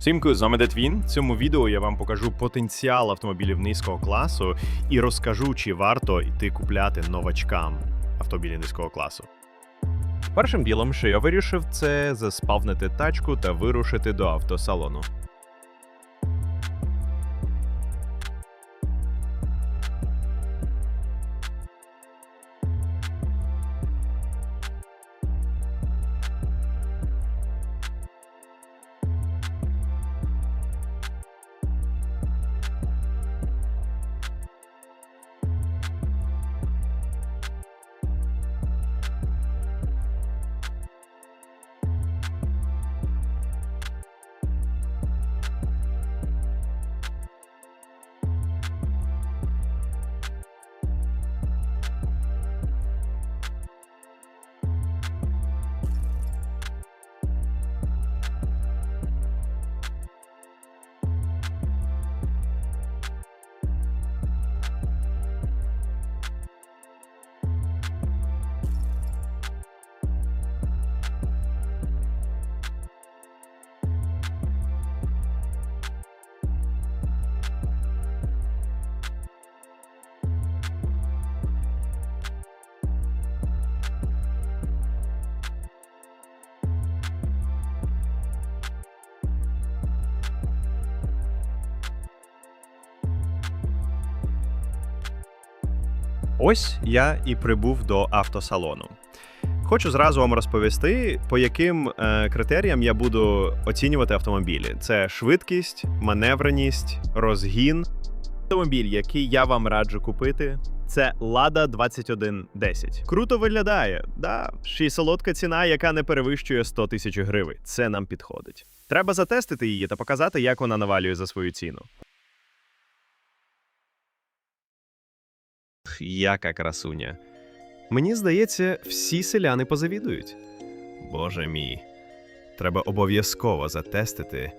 Всім з вами Детвін. В цьому відео я вам покажу потенціал автомобілів низького класу і розкажу, чи варто йти купляти новачкам автомобілі низького класу. Першим ділом, що я вирішив, це заспавнити тачку та вирушити до автосалону. Ось я і прибув до автосалону. Хочу зразу вам розповісти, по яким е, критеріям я буду оцінювати автомобілі: це швидкість, маневреність, розгін. Автомобіль, який я вам раджу купити, це Lada 2110. Круто виглядає, да, ще й солодка ціна, яка не перевищує 100 тисяч гривень. Це нам підходить. Треба затестити її та показати, як вона навалює за свою ціну. Яка красуня. Мені здається, всі селяни позавідують. Боже мій, треба обов'язково затестити,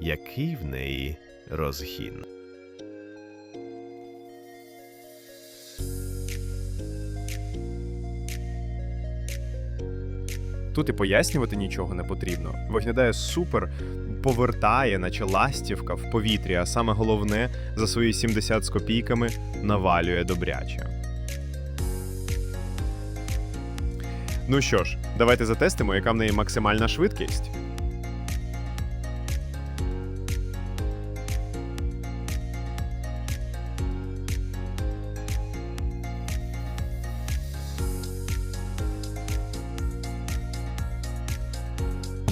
який в неї розгін. Тут і пояснювати нічого не потрібно. Виглядає супер, повертає, наче ластівка в повітрі, а саме головне, за свої 70 з копійками навалює добряче. Ну що ж, давайте затестимо, яка в неї максимальна швидкість.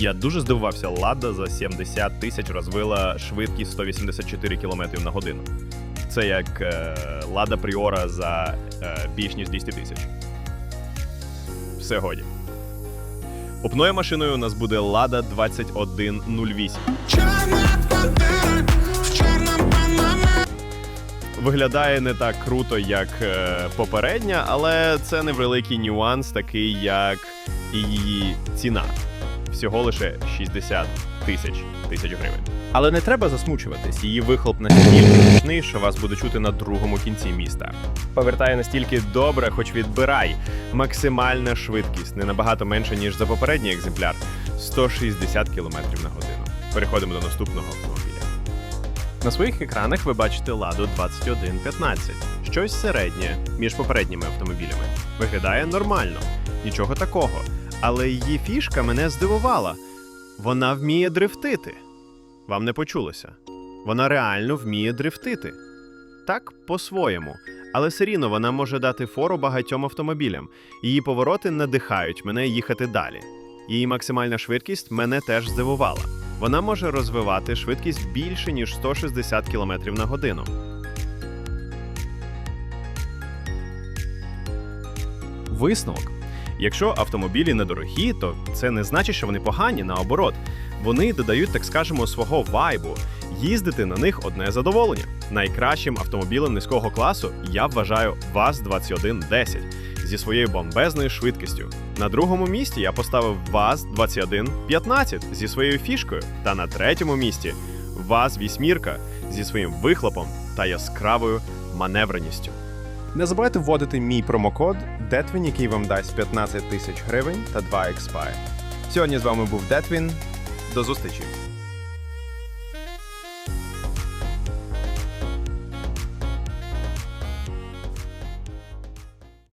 Я дуже здивувався, Лада за 70 тисяч розвила швидкість 184 км на годину. Це як е, Лада Пріора за е, більш ніж 200 тисяч. Все годі. Опною машиною у нас буде Lada 2108. Чорна пантера в чорному панамі. Виглядає не так круто, як е, попередня, але це невеликий нюанс, такий як її ціна. Всього лише 60 тисяч тисяч гривень. Але не треба засмучуватись. Її вихлоп настільки гучний, що вас буде чути на другому кінці міста. Повертає настільки добре, хоч відбирай. Максимальна швидкість не набагато менше, ніж за попередній екземпляр 160 км на годину. Переходимо до наступного автомобіля. На своїх екранах ви бачите ладу 2115, щось середнє між попередніми автомобілями. Виглядає нормально, нічого такого. Але її фішка мене здивувала. Вона вміє дрифтити. Вам не почулося. Вона реально вміє дрифтити. Так, по-своєму. Але все вона може дати фору багатьом автомобілям. Її повороти надихають мене їхати далі. Її максимальна швидкість мене теж здивувала. Вона може розвивати швидкість більше ніж 160 км на годину. Висновок. Якщо автомобілі недорогі, то це не значить, що вони погані, наоборот. Вони додають, так скажемо, свого вайбу. Їздити на них одне задоволення. Найкращим автомобілем низького класу я вважаю ВАЗ-2110 зі своєю бомбезною швидкістю. На другому місці я поставив ВАЗ-2115 зі своєю фішкою. Та на третьому місці ВАЗ-8 зі своїм вихлопом та яскравою маневреністю. Не забувайте вводити мій промокод DETWIN, який вам дасть 15 тисяч гривень та 2 експай. Сьогодні з вами був DETWIN. До зустрічі!